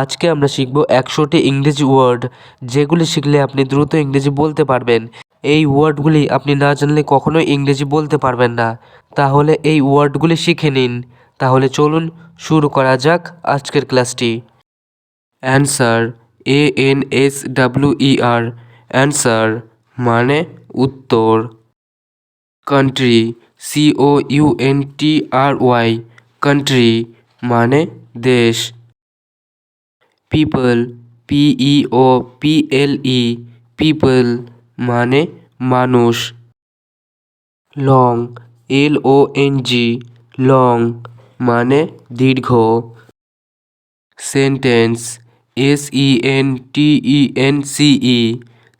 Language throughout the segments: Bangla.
আজকে আমরা শিখব একশোটি ইংরেজি ওয়ার্ড, যেগুলি শিখলে আপনি দ্রুত ইংরেজি বলতে পারবেন। এই ওয়ার্ডগুলি আপনি না জানলে কখনোই ইংরেজি বলতে পারবেন না। তাহলে এই ওয়ার্ডগুলি শিখে নিন। তাহলে চলুন শুরু করা যাক আজকের ক্লাসটি। Answer, A N S W E R. Answer মানে উত্তর। Country, C O U N T R Y. Country মানে দেশ। People P E O P L E people মানে মানুষ। Long L O N G long মানে দীর্ঘ। Sentence S E N T E N C E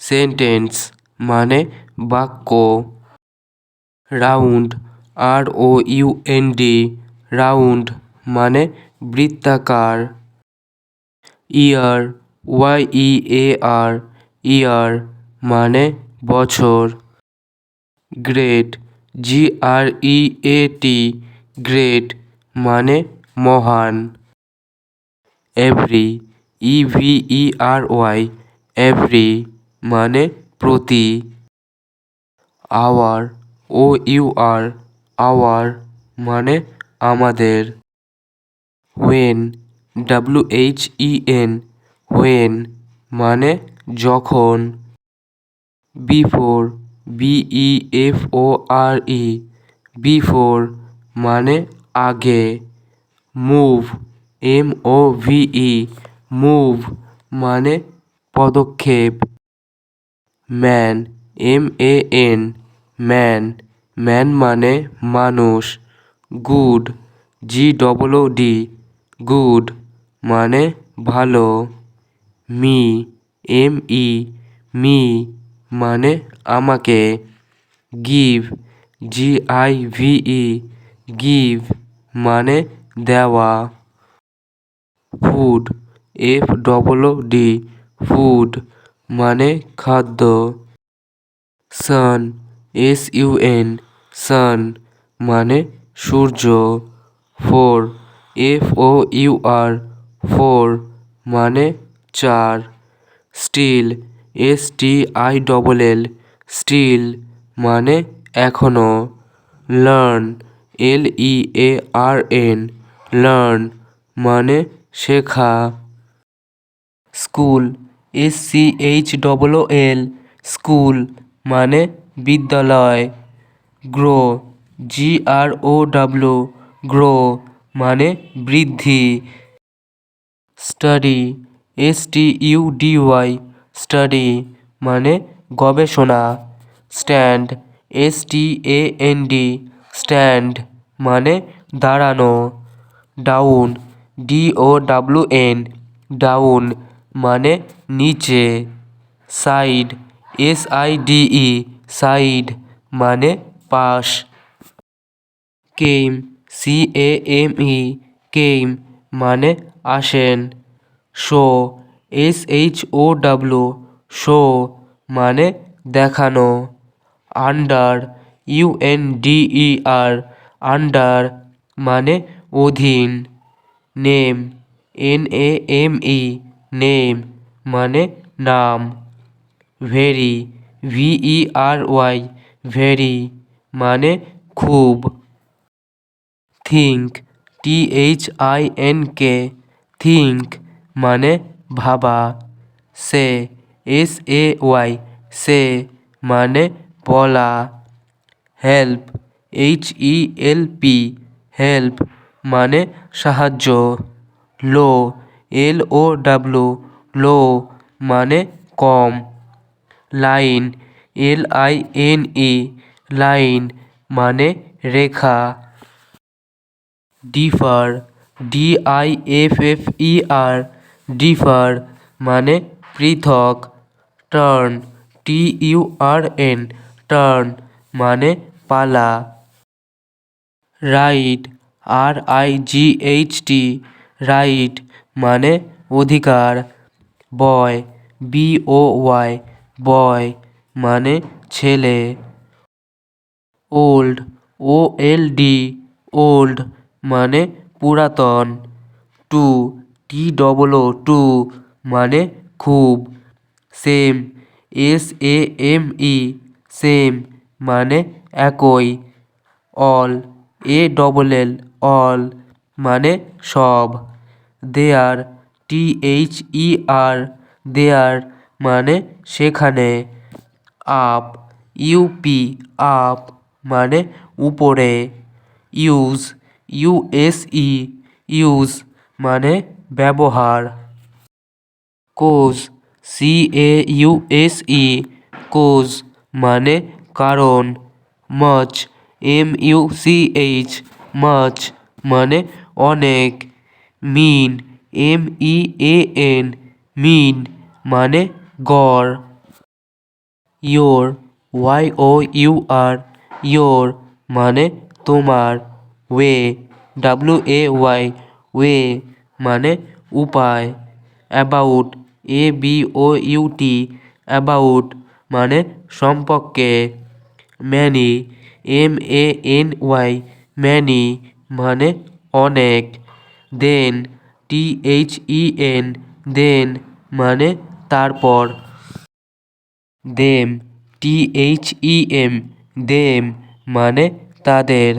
sentence মানে বাক্য। Round R O U N D round মানে বৃত্তাকার। ইয়ার ওয়াই ই এ আর ইয়ার মানে বছর। গ্রেট জি আর ই এ টি গ্রেট মানে মহান। Every E V E R Y every মানে প্রতি। Our O U R our মানে আমাদের। When W H E N when মানে যখন B before B E F O R E before মানে আগে move M O V E move মানে পদক্ষেপ man M A N man man মানে মানুষ good G double D good মানে ভালো। মি, এম, ই, মি মানে আমাকে। Give, G, I, V, E, give মানে দেওয়া। Food, F, double D, food মানে খাদ্য। Sun, S, U, N, sun মানে সূর্য। Four, F, O, U, R four মানে চার। Still, S T I double L still মানে এখনও। Learn, L E A R N, learn মানে শেখা। School, S C H double L, school মানে বিদ্যালয়। Grow, G R O W grow মানে বৃদ্ধি। Study S T U D Y study মানে গবেষণা। Stand S T A N D stand মানে দাঁড়ানো। Down D O W N down মানে নিচে। Side S I D E side মানে পাশ। কেম সি এ এম ই কেম মানে আসেন। Show S H O W show মানে দেখানো। Under U N D E R under মানে অধীন। Name N A M E name মানে নাম। Very V E R Y very মানে খুব। Think T H I N K think মানে ভাবা। Say S A Y say মানে বলা। Help H E L P help মানে সাহায্য। Low L O W low মানে কম। Line L I N E line মানে রেখা। Differ D I F F E R differ মানে পৃথক turn T U R N turn মানে পালা right R I G H T right মানে অধিকার boy B O Y boy মানে ছেলে old O L D old মানে পুরাতন। Too T double O too মানে খুব। Same S A M E same মানে একই। All A double L all মানে সব। দেয়ার টি এইচ ই আর দেয়ার মানে সেখানে। আপ, ইউপি, আপ মানে উপরে। ইউজ ইউএসই ইউজ মানে ব্যবহার। কোজ সি এ ইউএসই কোজ মানে কারণ। Much, M U C H much মানে অনেক। মিন, M E A N mean মানে গড়। Your, Y O U R, your মানে তোমার, way. W A Y way মানে উপায় about A B O U T about মানে সম্পর্কে many M A N Y many মানে অনেক দেন টি এইচ ই এন দেন মানে তারপর them T H E M them মানে তাদের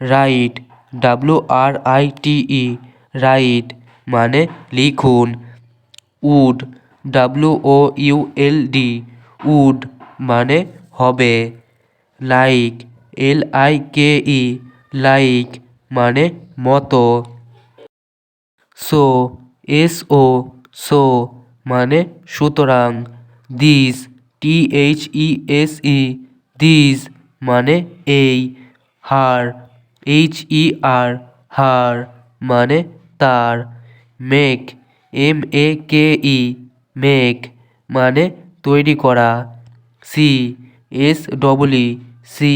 write W R I T E write মানে লিখুন। Would W O U L D would মানে হবে। Like L I K E like মানে মতো। সো এস ও সো মানে সুতরাং। This T H E S E this মানে এই। Her H E R her মানে তার। Make M A K E make মানে তৈরি করা। See S double E see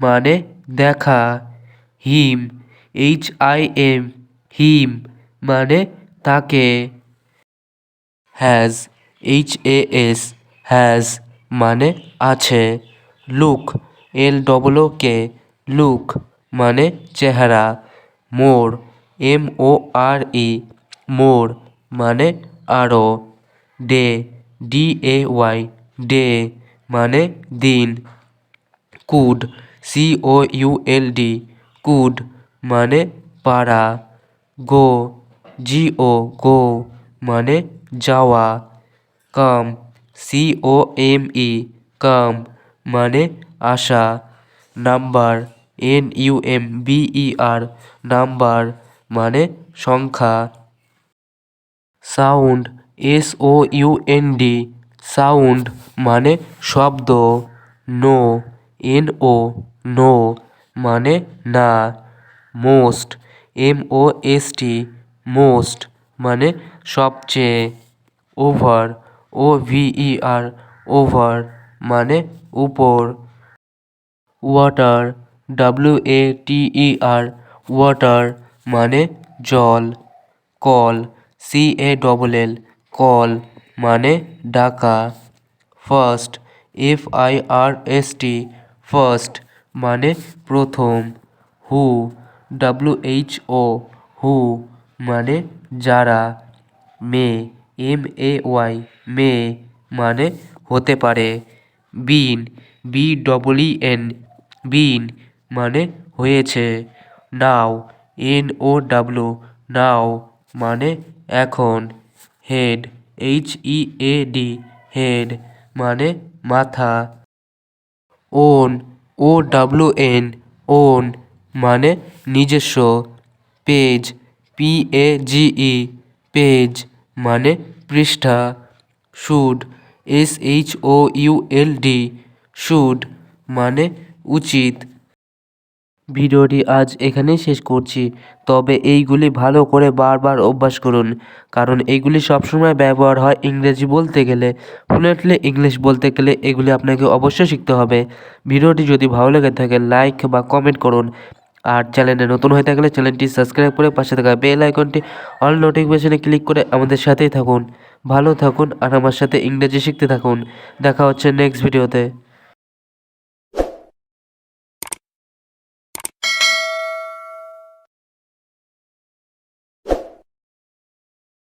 মানে দেখা। Him H I M him মানে তাকে। Has H A S has মানে আছে। Look L double K look মানে চেহারা। মোর এম ও আর ই মোর মানে আরও day, D A Y, day মানে দিন। Could, C O U L D, could মানে পাড়া। গো, জি ও গো মানে যাওয়া। কাম, সি ও এম ই, কাম মানে আসা number N U M B E R number মানে সংখ্যা। Sound S O U N D sound মানে শব্দ। নো এন ও নো মানে না। Most M O S T most মানে সবচেয়ে। Over O V E R over মানে উপর। Water W A T E R water মানে জল, call C A double L call মানে ডাকা। First F I R S T first মানে প্রথম। হু ডাব্লিউ এইচ ও হু মানে যারা। মে এম এ ওয়াই মে মানে হতে পারে। Been B double E N been মানে হয়েছে। Now, N O W, now মানে এখন। Head, H E A D, head মানে মাথা। Own, O W N, own মানে নিজস্ব। Page, P A G E, page মানে পৃষ্ঠা। Should, S H O U L D, should মানে উচিত। ভিডিওটি আজ এখানেই শেষ করছি। তবে এইগুলি ভালো করে বারবার অভ্যাস করুন, কারণ এইগুলি সবসময় ব্যবহার হয় ইংরেজি বলতে গেলে। ফ্লুয়েন্টলি ইংলিশ বলতে গেলে এগুলি আপনাকে অবশ্যই শিখতে হবে। ভিডিওটি যদি ভালো লেগে থাকে লাইক বা কমেন্ট করুন। আর চ্যানেলে নতুন হয়ে থাকলে চ্যানেলটি সাবস্ক্রাইব করে পাশে থাকা বেল আইকনটি অল নোটিফিকেশনে ক্লিক করে আমাদের সাথেই থাকুন। ভালো থাকুন আর আমার সাথে ইংরেজি শিখতে থাকুন। দেখা হচ্ছে নেক্সট ভিডিওতে